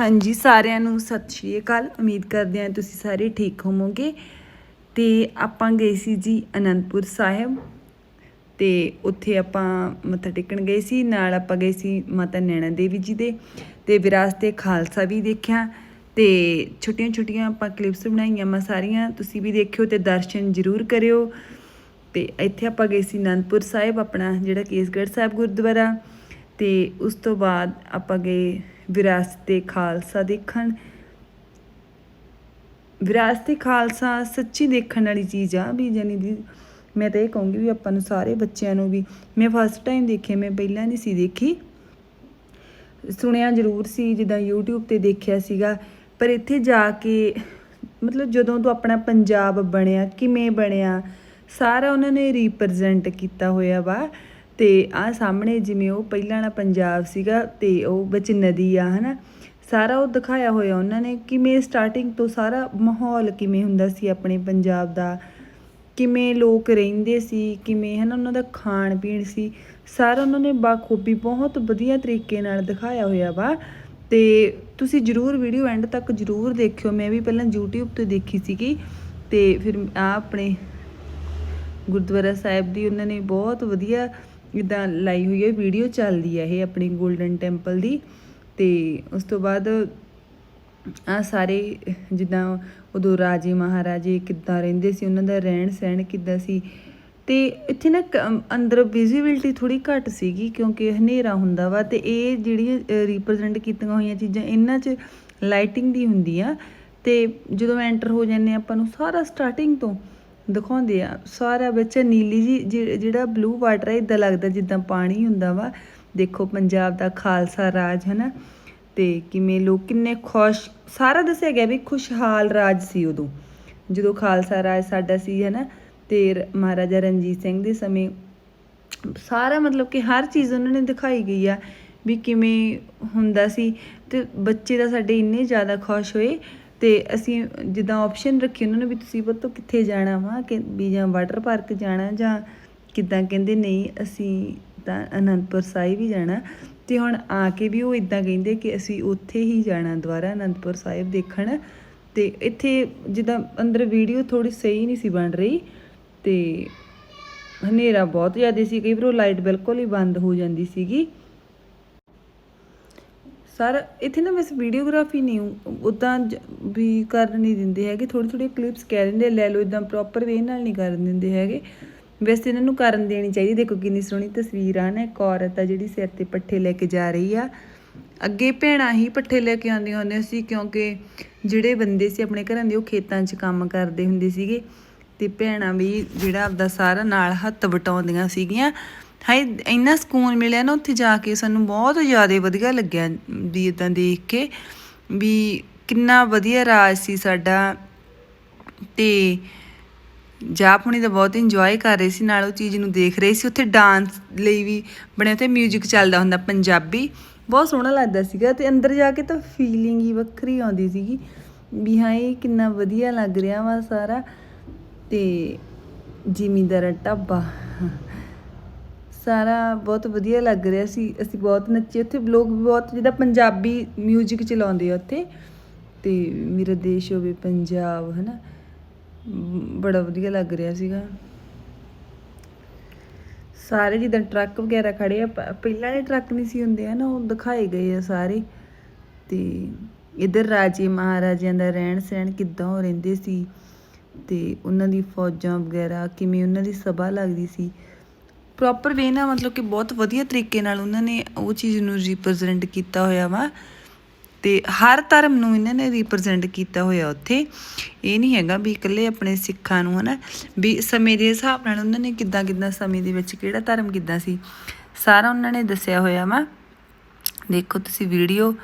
ਹਾਂਜੀ, ਸਾਰਿਆਂ ਨੂੰ ਸਤਿ ਸ਼੍ਰੀ ਅਕਾਲ। ਉਮੀਦ ਕਰਦੇ ਹਾਂ ਤੁਸੀਂ ਸਾਰੇ ਠੀਕ ਹੋਵੋਗੇ। ਤੇ ਆਪਾਂ ਗਏ ਸੀ ਜੀ ਅਨੰਦਪੁਰ ਸਾਹਿਬ। ਤੇ ਉੱਥੇ ਆਪਾਂ ਮੱਥਾ ਟੇਕਣ ਗਏ ਸੀ। ਨਾਲ ਆਪਾਂ ਗਏ ਸੀ ਮਾਤਾ ਨੈਣਾ ਦੇਵੀ ਜੀ ਦੇ ਤੇ ਵਿਰਾਸਤੇ ਖਾਲਸਾ ਵੀ ਦੇਖਿਆ। ਤੇ ਛੋਟੀਆਂ ਛੋਟੀਆਂ ਆਪਾਂ ਕਲਿੱਪਸ ਬਣਾਈਆਂ ਮੈਂ ਸਾਰੀਆਂ। ਤੁਸੀਂ ਵੀ ਦੇਖਿਓ ਤੇ ਦਰਸ਼ਨ ਜ਼ਰੂਰ ਕਰਿਓ। ਤੇ ਇੱਥੇ ਆਪਾਂ ਗਏ ਸੀ ਅਨੰਦਪੁਰ ਸਾਹਿਬ, ਆਪਣਾ ਜਿਹੜਾ ਕੇਸਗੜ੍ਹ ਸਾਹਿਬ ਗੁਰਦੁਆਰਾ। ਤੇ ਉਸ ਤੋਂ ਬਾਅਦ ਆਪਾਂ ਗਏ ਵਿਰਾਸਤੇ ਖਾਲਸਾ ਦੇਖਣ। ਵਿਰਾਸਤ ਖਾਲਸਾ ਸੱਚੀ ਦੇਖਣ ਵਾਲੀ ਚੀਜ਼ ਆ ਵੀ ਜਾਨੀ ਦੀ ਮੈਂ ਤਾਂ ਇਹ ਕਹੂੰਗੀ ਵੀ ਆਪਾਂ ਨੂੰ ਸਾਰੇ ਬੱਚਿਆਂ ਨੂੰ ਵੀ, ਮੈਂ ਫਸਟ ਟਾਈਮ ਦੇਖੇ, ਮੈਂ ਪਹਿਲਾਂ ਨਹੀਂ ਸੀ ਦੇਖੀ। ਸੁਣਿਆ ਜ਼ਰੂਰ ਸੀ, ਜਿੱਦਾਂ YouTube ਤੇ ਦੇਖਿਆ ਸੀਗਾ, ਪਰ ਇੱਥੇ ਜਾ ਕੇ ਮਤਲਬ ਜਦੋਂ ਤੋਂ ਆਪਣਾ ਪੰਜਾਬ ਬਣਿਆ, ਕਿਵੇਂ ਬਣਿਆ, ਸਾਰਾ ਉਹਨਾਂ ਨੇ ਰਿਪਰੈਜ਼ੈਂਟ ਕੀਤਾ ਹੋਇਆ ਵਾ। ਤੇ ਆ ਸਾਹਮਣੇ ਜਿਵੇਂ ਉਹ ਪਹਿਲਾਂ ਵਾਲਾ ਪੰਜਾਬ ਸੀਗਾ ਤੇ ਉਹ ਵਿੱਚ ਨਦੀ ਆ, ਹਨਾ? ਸਾਰਾ ਉਹ ਦਿਖਾਇਆ ਹੋਇਆ ਉਹਨਾਂ ਨੇ ਕਿਵੇਂ ਸਟਾਰਟਿੰਗ ਤੋਂ ਸਾਰਾ ਮਾਹੌਲ ਕਿਵੇਂ ਹੁੰਦਾ ਸੀ ਆਪਣੇ ਪੰਜਾਬ ਦਾ? ਕਿਵੇਂ ਲੋਕ ਰਹਿੰਦੇ ਸੀ, ਕਿਵੇਂ, ਹਨਾ, ਉਹਨਾਂ ਦਾ ਖਾਣ ਪੀਣ ਸੀ? ਸਾਰਾ ਉਹਨਾਂ ਨੇ ਬਾਖੂਬੀ ਬਹੁਤ ਵਧੀਆ ਤਰੀਕੇ ਨਾਲ ਦਿਖਾਇਆ ਹੋਇਆ ਵਾ। ਤੇ ਤੁਸੀਂ ਜਰੂਰ ਵੀਡੀਓ ਐਂਡ ਤੱਕ ਜਰੂਰ ਦੇਖਿਓ। ਮੈਂ ਵੀ ਪਹਿਲਾਂ YouTube ਤੇ ਦੇਖੀ ਸੀਗੀ ਤੇ ਫਿਰ ਆ ਆਪਣੇ ਗੁਰਦੁਆਰਾ ਸਾਹਿਬ ਦੀ ਉਹਨਾਂ ਨੇ ਬਹੁਤ ਵਧੀਆ ਇਦਾਂ ਲਾਈ ਹੋਈ ਹੈ ਵੀਡੀਓ ਚੱਲਦੀ ਹੈ ਇਹ ਆਪਣੀ 골ਡਨ ਟੈਂਪਲ ਦੀ। ਤੇ ਉਸ ਤੋਂ ਬਾਅਦ ਆ ਸਾਰੇ ਜਿੱਦਾਂ ਉਦੋਂ ਰਾਜੇ ਮਹਾਰਾਜੇ ਕਿੱਦਾਂ ਰਹਿੰਦੇ ਸੀ, ਉਹਨਾਂ ਦਾ ਰਹਿਣ ਸਹਿਣ ਕਿੱਦਾਂ ਸੀ। ਤੇ ਇੱਥੇ ਨਾ ਕ- ਅੰਦਰ ਵਿਜ਼ਿਬਿਲਟੀ ਥੋੜੀ ਘੱਟ ਸੀਗੀ ਕਿਉਂਕਿ ਹਨੇਰਾ ਹੁੰਦਾ ਵਾ ਤੇ ਇਹ ਜਿਹੜੀਆਂ ਰਿਪਰੈਜ਼ੈਂਟ ਕੀਤੀਆਂ ਹੋਈਆਂ ਚੀਜ਼ਾਂ ਇਹਨਾਂ 'ਚ ਲਾਈਟਿੰਗ ਦੀ ਹੁੰਦੀ ਆ। ਤੇ ਜਦੋਂ ਐਂਟਰ ਹੋ ਜਾਂਦੇ ਆਪਾਂ ਨੂੰ ਸਾਰਾ ਸਟਾਰਟਿੰਗ ਤੋਂ ਦਿਖਾਉਂਦੇ ਆ। ਸਾਰਾ ਵਿੱਚ ਨੀਲੀ ਜੀ, ਜਿ- ਜਿਹੜਾ ਬਲੂ ਵਾਟਰ ਹੈ ਇਦਾਂ ਲੱਗਦਾ ਜਿੱਦਾਂ ਪਾਣੀ ਹੁੰਦਾ ਵਾ। ਦੇਖੋ ਪੰਜਾਬ ਦਾ ਖਾਲਸਾ ਰਾਜ, ਹਨਾ? ਤੇ ਕਿਵੇਂ ਲੋਕ ਕਿੰਨੇ ਖੁਸ਼, ਸਾਰਾ ਦੱਸਿਆ ਗਿਆ ਵੀ ਖੁਸ਼ਹਾਲ ਰਾਜ ਸੀ ਉਦੋਂ। ਜਦੋਂ ਖਾਲਸਾ ਰਾਜ ਸਾਡਾ ਸੀ, ਹਨਾ? ਤੇ ਰ- ਮਹਾਰਾਜਾ ਰਣਜੀਤ ਸਿੰਘ ਦੇ ਸਮੇਂ ਸਾਰਾ ਮਤਲਬ ਕਿ ਹਰ ਚੀਜ਼ ਉਹਨਾਂ ਨੇ ਦਿਖਾਈ ਗਈ ਆ ਵੀ ਕਿਵੇਂ ਹੁੰਦਾ ਸੀ। ਤੇ ਬੱਚੇ ਤਾਂ ਸਾਡੇ ਇੰਨੇ ਜ਼ਿਆਦਾ ਖੁਸ਼ ਹੋਏ ਤੇ ਅਸੀਂ ਜਿੱਦਾਂ ਆਪਸ਼ਨ ਰੱਖੀ ਉਹਨਾਂ ਨੇ ਵੀ ਤੁਸੀਂ ਪੁੱਤੋ ਕਿੱਥੇ ਜਾਣਾ ਵਾ ਕਿ ਵੀ ਜਾਂ ਵਾਟਰ ਪਾਰਕ ਜਾਣਾ ਜਾਂ ਕਿੱਦਾਂ ਕਹਿੰਦੇ ਨਹੀਂ ਅਸੀਂ ਤਾਂ ਅਨੰਦਪੁਰ ਸਾਹਿਬ ਹੀ ਜਾਣਾ। ਤੇ ਹੁਣ ਆ ਕੇ ਵੀ ਉਹ ਇਦਾਂ ਕਹਿੰਦੇ ਕਿ ਅਸੀਂ ਉੱਥੇ ਹੀ ਜਾਣਾ ਦੁਬਾਰਾ ਅਨੰਦਪੁਰ ਸਾਹਿਬ ਦੇਖਣ। ਤੇ ਇੱਥੇ ਜਿੱਦਾਂ ਅੰਦਰ ਵੀਡੀਓ ਥੋੜੀ ਸਹੀ ਨਹੀਂ ਸੀ ਬਣ ਰਹੀ ਤੇ ਹਨੇਰਾ ਬਹੁਤ ਜ਼ਿਆਦਾ ਸੀ, ਕਈ ਵਾਰ ਉਹ ਲਾਈਟ ਬਿਲਕੁਲ ਹੀ ਬੰਦ ਹੋ ਜਾਂਦੀ ਸੀਗੀ। ਸਾਰਾ ਇੱਥੇ ਨਾ ਵੈਸੇ ਵੀਡੀਓਗ੍ਰਾਫੀ ਨਹੀਂ, ਉਦਾਂ ਵੀ ਕਰਨ ਨਹੀਂ ਦਿੰਦੇ ਹੈਗੇ ਥੋੜੀ ਥੋੜੀ ਕਲਿੱਪਸ ਕਹਿ ਦਿੰਦੇ, ਲੈ ਲਓ ਇਦਾਂ ਪ੍ਰੋਪਰ ਵੇ ਨਾਲ ਨਹੀਂ ਕਰਨ ਦਿੰਦੇ ਹੈਗੇ। ਵੈਸੇ ਇਹਨਾਂ ਨੂੰ ਕਰਨ ਦੇਣੀ ਚਾਹੀਦੀ, ਦੇਖੋ ਕਿੰਨੀ ਸੋਹਣੀ ਤਸਵੀਰ ਆ ਨਾ, ਇੱਕ ਔਰਤ ਆ ਜਿਹੜੀ ਸਿਰ ਤੇ ਪੱਠੇ ਲੈ ਕੇ ਜਾ ਰਹੀ ਆ। ਅੱਗੇ ਭੈਣਾਂ ਹੀ ਪੱਠੇ ਲੈ ਕੇ ਆਉਂਦੀਆਂ ਹੁੰਦੀਆਂ ਸੀ, ਕਿਉਂਕਿ ਜਿਹੜੇ ਬੰਦੇ ਸੀ ਆਪਣੇ ਘਰਾਂ ਦੇ, ਉਹ ਖੇਤਾਂ 'ਚ ਕੰਮ ਕਰਦੇ ਹੁੰਦੇ ਸੀਗੇ। ਤੇ ਭੈਣਾਂ ਵੀ ਜਿਹੜਾ ਆਪਦਾ ਸਾਰਾ ਨਾਲ ਹੱਥ ਵਟਾਉਂਦੀਆਂ ਸੀਗੀਆਂ। ਹਾਏ, ਇੰਨਾ ਸਕੂਨ ਮਿਲਿਆ ਨਾ ਉੱਥੇ ਜਾ ਕੇ, ਸਾਨੂੰ ਬਹੁਤ ਜ਼ਿਆਦਾ ਵਧੀਆ ਲੱਗਿਆ ਵੀ ਇਦਾਂ ਦੇਖ ਕੇ, ਵੀ ਕਿੰਨਾ ਵਧੀਆ ਰਾਜ ਸੀ ਸਾਡਾ। ਤੇ ਜਾਪ ਹੁਣੀ ਤਾਂ ਬਹੁਤ ਇੰਜੋਏ ਕਰ ਰਹੇ ਸੀ, ਨਾਲ ਉਹ ਚੀਜ਼ ਨੂੰ ਦੇਖ ਰਹੇ ਸੀ। ਉੱਥੇ ਡਾਂਸ ਲਈ ਵੀ ਬਣਿਆ ਤੇ 뮤직 ਚੱਲਦਾ ਹੁੰਦਾ ਪੰਜਾਬੀ। ਬਹੁਤ ਸੋਹਣਾ ਲੱਗਦਾ ਸੀਗਾ ਤੇ ਅੰਦਰ ਜਾ ਕੇ ਤਾਂ ਫੀਲਿੰਗ ਹੀ ਵੱਖਰੀ ਆਉਂਦੀ ਸੀਗੀ, ਵੀ ਹਾਂ ਇਹ ਕਿੰਨਾ ਵਧੀਆ ਲੱਗ ਰਿਹਾ ਵਾ ਸਾਰਾ। ਤੇ ਜ਼ਿਮੀਂਦਾਰ ਢਾਬਾ। ਸਾਰਾ ਬਹੁਤ ਵਧੀਆ ਲੱਗ ਰਿਹਾ ਸੀ। ਅਸੀਂ ਬਹੁਤ ਨੱਚੇ। ਉੱਥੇ ਲੋਕ ਵੀ ਬਹੁਤ, ਜਿੱਦਾਂ ਪੰਜਾਬੀ 뮤직 ਚਲਾਉਂਦੇ ਆ ਉੱਥੇ। ਤੇ ਮੇਰਾ ਦੇਸ਼ ਹੋਵੇ ਪੰਜਾਬ, ਹਨਾ। ਬੜਾ ਵਧੀਆ ਲੱਗ ਰਿਹਾ ਸੀਗਾ। ਸਾਰੇ ਜਿੱਦਾਂ ਟਰੱਕ ਵਗੈਰਾ ਖੜੇ ਆ। ਪਹਿਲਾਂ ਦੇ ਟਰੱਕ ਨਹੀਂ ਸੀ ਹੁੰਦੇ, ਹਨਾ। ਉਹ ਦਿਖਾਏ ਗਏ ਆ ਸਾਰੇ। ਤੇ ਇਧਰ ਰਾਜੇ ਮਹਾਰਾਜਿਆਂ ਦਾ ਰਹਿਣ ਸਹਿਣ ਕਿੱਦਾਂ ਉਹ ਰਹਿੰਦੇ ਸੀ। ਤੇ ਉਹਨਾਂ ਦੀ ਫੌਜਾਂ ਵਗੈਰਾ, ਕਿਵੇਂ ਉਹਨਾਂ ਦੀ ਸਭਾ ਲੱਗਦੀ ਸੀ। ਪ੍ਰੋਪਰ ਵੇ ਨਾਲ ਮਤਲਬ ਕਿ ਬਹੁਤ ਵਧੀਆ ਤਰੀਕੇ ਨਾਲ ਉਹਨਾਂ ਨੇ ਉਹ ਚੀਜ਼ ਨੂੰ ਰਿਪਰੈਜ਼ੈਂਟ ਕੀਤਾ ਹੋਇਆ ਵਾ ਤੇ ਹਰ ਧਰਮ ਨੂੰ ਇਹਨਾਂ ਨੇ ਰਿਪਰੈਜ਼ੈਂਟ ਕੀਤਾ ਹੋਇਆ ਉੱਥੇ। ਇਹ ਨਹੀਂ ਹੈਗਾ ਵੀ ਇਕੱਲੇ ਆਪਣੇ ਸਿੱਖਾਂ ਨੂੰ ਹਨਾ, ਵੀ ਸਮੇਂ ਦੇ ਹਿਸਾਬ ਨਾਲ ਉਹਨਾਂ ਨੇ ਕਿੱਦਾਂ ਕਿੱਦਾਂ ਸਮੇਂ ਦੇ ਵਿੱਚ ਕਿਹੜਾ ਧਰਮ ਕਿੱਦਾਂ ਸੀ। ਸਾਰਾ ਉਹਨਾਂ ਨੇ ਦੱਸਿਆ ਹੋਇਆ ਵਾ। ਦੇਖੋ ਤੁਸੀਂ ਵੀਡੀਓ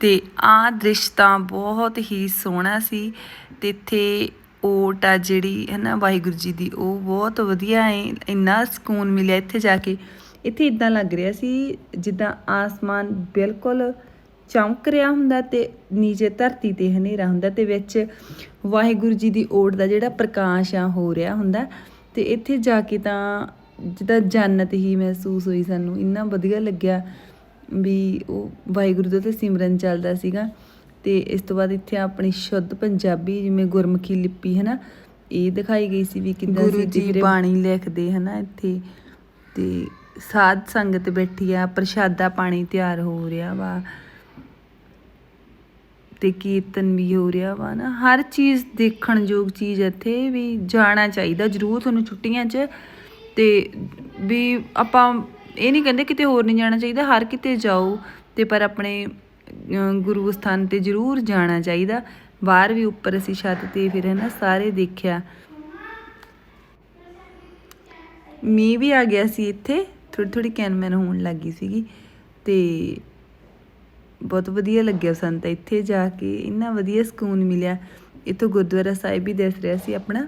ਤੇ ਆਹ ਦ੍ਰਿਸ਼ ਤਾਂ ਬਹੁਤ ਹੀ ਸੋਹਣਾ ਸੀ ਤੇ ਇੱਥੇ ਓਟ ਆ ਜਿਹੜੀ ਹੈ ਨਾ ਵਾਹਿਗੁਰੂ ਜੀ ਦੀ, ਉਹ ਬਹੁਤ ਵਧੀਆ ਹੈ ਇੰਨਾ ਸਕੂਨ ਮਿਲਿਆ ਇੱਥੇ ਜਾ ਕੇ। ਇੱਥੇ ਇਦਾਂ ਲੱਗ ਰਿਹਾ ਸੀ, ਜਿੱਦਾਂ ਆਸਮਾਨ ਬਿਲਕੁਲ ਚਮਕ ਰਿਹਾ ਹੁੰਦਾ ਤੇ ਨੀਚੇ ਧਰਤੀ ਤੇ ਹਨੇਰਾ ਹੁੰਦਾ ਤੇ ਵਿੱਚ ਵਾਹਿਗੁਰੂ ਜੀ ਦੀ ਓਟ ਦਾ ਜਿਹੜਾ ਪ੍ਰਕਾਸ਼ ਆ, ਹੋ ਰਿਹਾ ਹੁੰਦਾ। ਤੇ ਇੱਥੇ ਜਾ ਕੇ ਤਾਂ ਜਿੱਦਾਂ ਜੰਨਤ ਹੀ ਮਹਿਸੂਸ ਹੋਈ ਸਾਨੂੰ, ਇੰਨਾ ਵਧੀਆ ਲੱਗਿਆ ਵੀ ਉਹ ਵਾਹਿਗੁਰੂ ਦਾ ਤੇ ਸਿਮਰਨ ਚੱਲਦਾ ਸੀਗਾ। ਤੇ ਇਸ ਤੋਂ ਬਾਅਦ ਇੱਥੇ ਆਪਣੀ ਸ਼ੁੱਧ ਪੰਜਾਬੀ ਜਿਵੇਂ ਗੁਰਮੁਖੀ ਲਿਪੀ ਹੈ ਨਾ ਇਹ ਦਿਖਾਈ ਗਈ ਸੀ ਵੀ ਕਿੱਦਾਂ ਸੀ ਜੀ ਬਾਣੀ ਲਿਖਦੇ ਹਨਾ ਇੱਥੇ। ਤੇ ਸਾਧ ਸੰਗਤ ਬੈਠੀ ਆ ਪ੍ਰਸ਼ਾਦਾ ਪਾਣੀ ਤਿਆਰ ਹੋ ਰਿਹਾ ਵਾ ਤੇ ਕੀਰਤਨ ਵੀ ਹੋ ਰਿਹਾ ਵਾ ਨਾ ਹਰ ਚੀਜ਼ ਦੇਖਣ ਯੋਗ ਚੀਜ਼ ਇੱਥੇ ਵੀ ਜਾਣਾ ਚਾਹੀਦਾ ਜ਼ਰੂਰ ਤੁਹਾਨੂੰ ਛੁੱਟੀਆਂ 'ਚ। ਤੇ ਵੀ ਆਪਾਂ ਇਹ ਨਹੀਂ ਕਹਿੰਦੇ ਕਿਤੇ ਹੋਰ ਨਹੀਂ ਜਾਣਾ ਚਾਹੀਦਾ ਹਰ ਕਿਤੇ ਜਾਓ ਤੇ ਪਰ ਆਪਣੇ ਗੁਰੂ ਸਥਾਨ ਤੇ ਜ਼ਰੂਰ ਜਾਣਾ ਚਾਹੀਦਾ। ਬਾਹਰ ਵੀ ਉੱਪਰ ਅਸੀਂ ਛੱਤ ਤੇ ਫਿਰ ਹੈ ਸਾਰੇ ਦੇਖਿਆ। ਮੀਂਹ ਵੀ ਆ ਗਿਆ ਸੀ ਇੱਥੇ ਥੋੜੀ ਥੋੜੀ ਕੈਨਮੈਨ ਹੋਣ ਲੱਗੀ ਸੀਗੀ ਤੇ ਬਹੁਤ ਵਧੀਆ ਲੱਗਿਆ ਸਾਨੂੰ ਤਾਂ ਇੱਥੇ ਜਾ ਕੇ, ਇੰਨਾ ਵਧੀਆ ਸਕੂਨ ਮਿਲਿਆ। ਇੱਥੋਂ ਗੁਰਦੁਆਰਾ ਸਾਹਿਬ ਵੀ ਦਿਸ ਰਿਹਾ ਸੀ ਆਪਣਾ।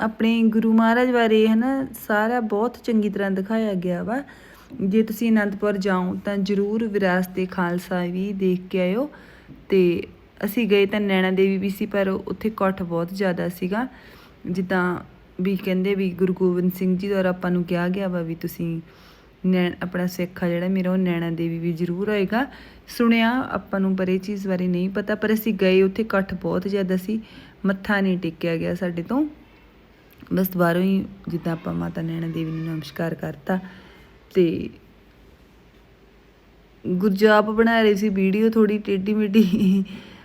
ਆਪਣੇ ਗੁਰੂ ਮਹਾਰਾਜ ਬਾਰੇ ਹਨਾ ਸਾਰਾ ਬਹੁਤ ਚੰਗੀ ਤਰ੍ਹਾਂ ਦਿਖਾਇਆ ਗਿਆ ਵਾ। ਜੇ ਤੁਸੀਂ ਅਨੰਦਪੁਰ ਜਾਓ ਤਾਂ ਜ਼ਰੂਰ ਵਿਰਾਸਤੇ ਖਾਲਸਾ ਵੀ ਦੇਖ ਕੇ ਆਇਓ। ਤੇ ਅਸੀਂ ਗਏ ਤਾਂ ਨੈਣਾ ਦੇਵੀ ਵੀ ਸੀ, ਪਰ ਉੱਥੇ ਇਕੱਠ ਬਹੁਤ ਜ਼ਿਆਦਾ ਸੀਗਾ। ਜਿੱਦਾਂ ਵੀ ਕਹਿੰਦੇ ਵੀ ਗੁਰੂ ਗੋਬਿੰਦ ਸਿੰਘ ਜੀ ਦੁਆਰਾ ਆਪਾਂ ਨੂੰ ਕਿਹਾ ਗਿਆ ਵਾ ਵੀ ਤੁਸੀਂ ਨੈਣ ਆਪਣਾ ਸਿੱਖ ਆ ਜਿਹੜਾ ਮੇਰਾ, ਉਹ ਨੈਣਾ ਦੇਵੀ ਵੀ ਜ਼ਰੂਰ ਹੋਏਗਾ ਸੁਣਿਆ ਆਪਾਂ ਨੂੰ, ਪਰ ਇਹ ਚੀਜ਼ ਬਾਰੇ ਨਹੀਂ ਪਤਾ, ਪਰ ਅਸੀਂ ਗਏ, ਉੱਥੇ ਇਕੱਠ ਬਹੁਤ ਜ਼ਿਆਦਾ ਸੀ। ਮੱਥਾ ਨਹੀਂ ਟੇਕਿਆ ਗਿਆ ਸਾਡੇ ਤੋਂ। ਬਸ ਬਾਹਰੋਂ ਹੀ ਜਿੱਦਾਂ ਆਪਾਂ ਮਾਤਾ ਨੈਣਾ ਦੇਵੀ ਨੂੰ ਨਮਸਕਾਰ ਕਰਤਾ ਤੇ ਗੁਰਜਾਪ ਬਣਾ ਰਹੀ ਸੀ ਵੀਡੀਓ ਥੋੜੀ ਟੇਢੀ ਮੇਢੀ,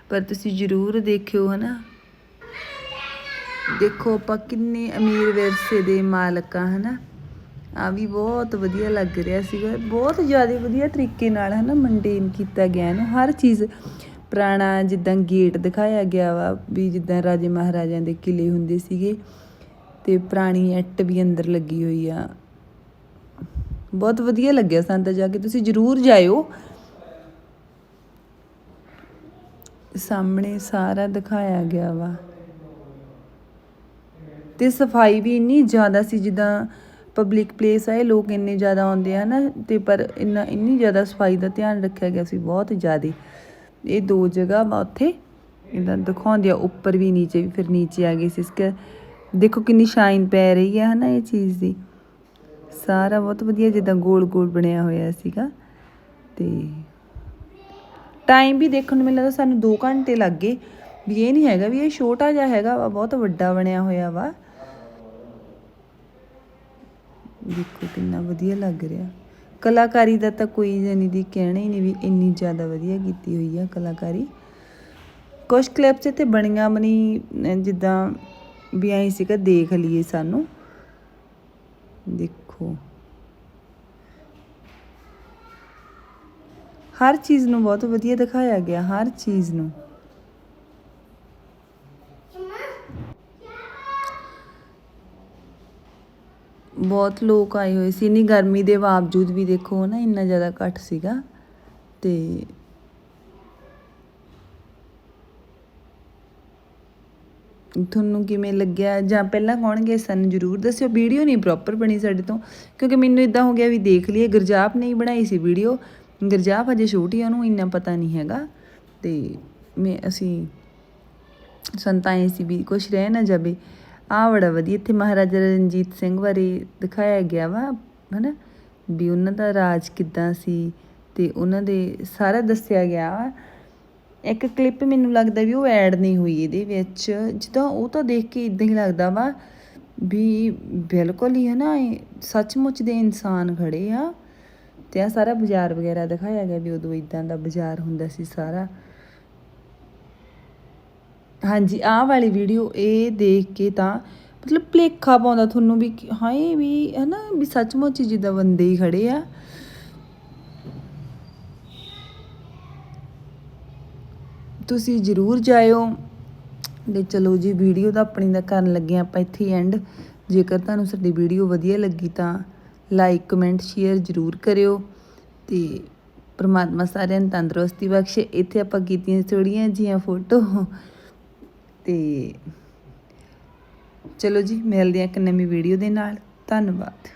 ਪਰ ਤੁਸੀਂ ਜ਼ਰੂਰ ਦੇਖਿਓ, ਹਨਾ? ਦੇਖੋ ਆਪਾਂ ਕਿੰਨੇ ਅਮੀਰ ਵਿਰਸੇ ਦੇ ਮਾਲਕ ਆ ਹਨਾ? ਆ ਵੀ ਬਹੁਤ ਵਧੀਆ ਲੱਗ ਰਿਹਾ ਸੀਗਾ, ਬਹੁਤ ਜ਼ਿਆਦਾ ਵਧੀਆ ਤਰੀਕੇ ਨਾਲ, ਹਨਾ ਮੇਨਟੇਨ ਕੀਤਾ ਗਿਆ ਇਹਨੂੰ। ਹਰ ਚੀਜ਼ ਪੁਰਾਣਾ ਜਿੱਦਾਂ ਗੇਟ ਦਿਖਾਇਆ ਗਿਆ ਵਾ, ਵੀ ਜਿੱਦਾਂ ਰਾਜੇ ਮਹਾਰਾਜਿਆਂ ਦੇ ਕਿਲੇ ਹੁੰਦੇ ਸੀਗੇ। ਤੇ ਪੁਰਾਣੀ ਐਟ ਵੀ ਅੰਦਰ ਲੱਗੀ ਹੋਈ ਆ। ਬਹੁਤ ਵਧੀਆ ਲੱਗਿਆ ਸਾਨੂੰ ਤਾਂ ਜਾ ਕੇ। ਤੁਸੀਂ ਜ਼ਰੂਰ ਜਾਇਓ। ਸਾਹਮਣੇ ਸਾਰਾ ਦਿਖਾਇਆ ਗਿਆ ਵਾ। ਤੇ ਸਫ਼ਾਈ ਵੀ ਇੰਨੀ ਜ਼ਿਆਦਾ ਸੀ, ਜਿੱਦਾਂ ਪਬਲਿਕ ਪਲੇਸ ਆ ਲੋਕ ਇੰਨੇ ਜ਼ਿਆਦਾ ਆਉਂਦੇ ਆ ਨਾ, ਤੇ ਪਰ ਇੰਨਾ, ਇੰਨੀ ਜ਼ਿਆਦਾ ਸਫ਼ਾਈ ਦਾ ਧਿਆਨ ਰੱਖਿਆ ਗਿਆ ਸੀ, ਬਹੁਤ ਜ਼ਿਆਦਾ। ਇਹ ਦੋ ਜਗ੍ਹਾ ਵਾ ਉੱਥੇ। ਇਦਾਂ ਦਿਖਾਉਂਦੇ ਆ, ਉੱਪਰ ਵੀ ਨੀਚੇ ਵੀ, ਫਿਰ ਨੀਚੇ ਆ ਗਏ ਸੀ। ਇਸ ਦੇਖੋ ਕਿੰਨੀ ਸ਼ਾਈਨ ਪੈ ਰਹੀ ਹੈ ਹਨਾ ਇਹ ਚੀਜ਼ ਦੀ। ਸਾਰਾ ਬਹੁਤ ਵਧੀਆ ਜਿੱਦਾਂ ਗੋਲ ਗੋਲ ਬਣਿਆ ਹੋਇਆ ਸੀਗਾ। ਤੇ ਟਾਈਮ ਵੀ ਦੇਖਣ ਨੂੰ ਮਿਲਦਾ ਸਾਨੂੰ 2 ਘੰਟੇ ਲੱਗ ਗਏ। ਵੀ ਇਹ ਨਹੀਂ ਹੈਗਾ ਵੀ ਇਹ ਛੋਟਾ ਜਿਹਾ ਹੈਗਾ ਵਾ, ਬਹੁਤ ਵੱਡਾ ਬਣਿਆ ਹੋਇਆ ਵਾ। ਦੇਖੋ ਕਿੰਨਾ ਵਧੀਆ ਲੱਗ ਰਿਹਾ। ਕਲਾਕਾਰੀ ਦਾ ਤਾਂ ਕੋਈ ਜਾਨੀ ਦੀ ਕਹਿਣਾ ਹੀ ਨਹੀਂ ਵੀ ਇੰਨੀ ਜ਼ਿਆਦਾ ਵਧੀਆ ਕੀਤੀ ਹੋਈ ਆ ਕਲਾਕਾਰੀ। ਕੁਝ ਕਲਿੱਪਸ ਇੱਥੇ ਬਣੀਆਂ ਬਣੀ ਜਿੱਦਾਂ ਵੀ ਐਂ ਸੀਗਾ, ਦੇਖ ਲਈਏ ਸਾਨੂੰ। ਦੇਖੋ। ਹਰ ਚੀਜ਼ ਨੂੰ ਬਹੁਤ ਵਧੀਆ ਦਿਖਾਇਆ ਗਿਆ, ਹਰ ਚੀਜ਼ ਨੂੰ। ਬਹੁਤ ਲੋਕ ਆਏ ਹੋਏ ਸੀ। ਇੰਨੀ ਗਰਮੀ ਦੇ ਬਾਵਜੂਦ ਵੀ ਦੇਖੋ ਨਾ ਇੰਨਾ ਜ਼ਿਆਦਾ ਘੱਟ ਸੀਗਾ। ਤੇ ਤੁਹਾਨੂੰ ਕਿਵੇਂ ਲੱਗਿਆ? ਜਾਂ ਪਹਿਲਾਂ ਕੌਣ ਗਏ ਸਾਨੂੰ? ਜਰੂਰ ਦੱਸਿਓ। ਵੀਡੀਓ ਨਹੀਂ ਪ੍ਰੋਪਰ ਬਣੀ ਸਾਡੇ ਤੋਂ। ਕਿਉਂਕਿ ਮੈਨੂੰ ਇਦਾਂ ਹੋ ਗਿਆ ਵੀ ਦੇਖ ਲਈਏ। ਗੁਰਜਾਪ ਨਹੀਂ ਬਣਾਈ ਸੀ ਵੀਡੀਓ। ਗੁਰਜਾਪ ਅਜੇ ਛੋਟੀ ਆ, ਉਹਨੂੰ ਇੰਨਾ ਪਤਾ ਨਹੀਂ ਹੈਗਾ। ਤੇ ਮੈਂ, ਅਸੀਂ ਸੰਤਾਂ ਸੀ ਵੀ ਕੁਛ ਰਹਿ ਨਾ ਜਾਵੇ। ਆ ਬੜਾ ਵਧੀਆ, ਇੱਥੇ ਮਹਾਰਾਜਾ ਰਣਜੀਤ ਸਿੰਘ ਬਾਰੇ ਦਿਖਾਇਆ ਗਿਆ ਵਾ, ਹਨਾ? ਵੀ ਉਹਨਾਂ ਦਾ ਰਾਜ ਕਿੱਦਾਂ ਸੀ? ਤੇ ਉਹਨਾਂ ਦੇ ਸਾਰਾ ਦੱਸਿਆ ਗਿਆ ਵਾ। ਇੱਕ ਕਲਿੱਪ ਮੈਨੂੰ ਲੱਗਦਾ ਵੀ ਉਹ ਐਡ ਨਹੀਂ ਹੋਈ ਇਹਦੇ ਵਿੱਚ। ਜਿੱਦਾਂ ਉਹ ਤਾਂ ਦੇਖ ਕੇ ਇਦਾਂ ਹੀ ਲੱਗਦਾ ਵਾ ਵੀ ਬਿਲਕੁਲ ਹੀ ਹੈ ਨਾ ਸੱਚਮੁੱਚ ਦੇ ਇਨਸਾਨ ਖੜੇ ਆ। ਤੇ ਆ ਸਾਰਾ ਬਾਜ਼ਾਰ ਵਗੈਰਾ ਦਿਖਾਇਆ ਗਿਆ ਵੀ ਉਦੋਂ ਇਦਾਂ ਦਾ ਬਾਜ਼ਾਰ ਹੁੰਦਾ ਸੀ ਸਾਰਾ। ਹਾਂਜੀ, ਆਹ ਵਾਲੀ ਵੀਡੀਓ ਇਹ ਦੇਖ ਕੇ ਤਾਂ ਮਤਲਬ ਭਲੇਖਾ ਪਾਉਂਦਾ ਤੁਹਾਨੂੰ ਵੀ ਕਿ ਹਾਏ ਵੀ ਹੈ ਨਾ ਵੀ ਸੱਚਮੁੱਚ ਜਿੱਦਾਂ ਬੰਦੇ ਹੀ ਖੜੇ ਆ। ਤੁਸੀਂ ਜ਼ਰੂਰ ਜਾਇਓ। ਤੇ ਚਲੋ ਜੀ, ਵੀਡੀਓ ਤਾਂ ਆਪਣੀ ਦਾ ਕਰਨ ਲੱਗੇ ਹਾਂ ਆਪਾਂ ਇੱਥੇ ਐਂਡ ਜੇਕਰ ਤੁਹਾਨੂੰ ਸਾਡੀ ਵੀਡੀਓ ਵਧੀਆ ਲੱਗੀ ਤਾਂ ਲਾਈਕ ਕਮੈਂਟ ਸ਼ੇਅਰ ਜ਼ਰੂਰ ਕਰਿਓ। ਤੇ ਪਰਮਾਤਮਾ ਸਾਰਿਆਂ ਨੂੰ ਤੰਦਰੁਸਤੀ ਬਖਸ਼ੇ। ਇੱਥੇ ਆਪਾਂ ਕੀਤੀਆਂ ਥੋੜੀਆਂ ਜੀਆਂ ਫੋਟੋ ਤੇ ਚਲੋ ਜੀ, ਮਿਲਦੇ ਹਾਂ ਇੱਕ ਨਵੀਂ ਵੀਡੀਓ ਦੇ ਨਾਲ। ਧੰਨਵਾਦ।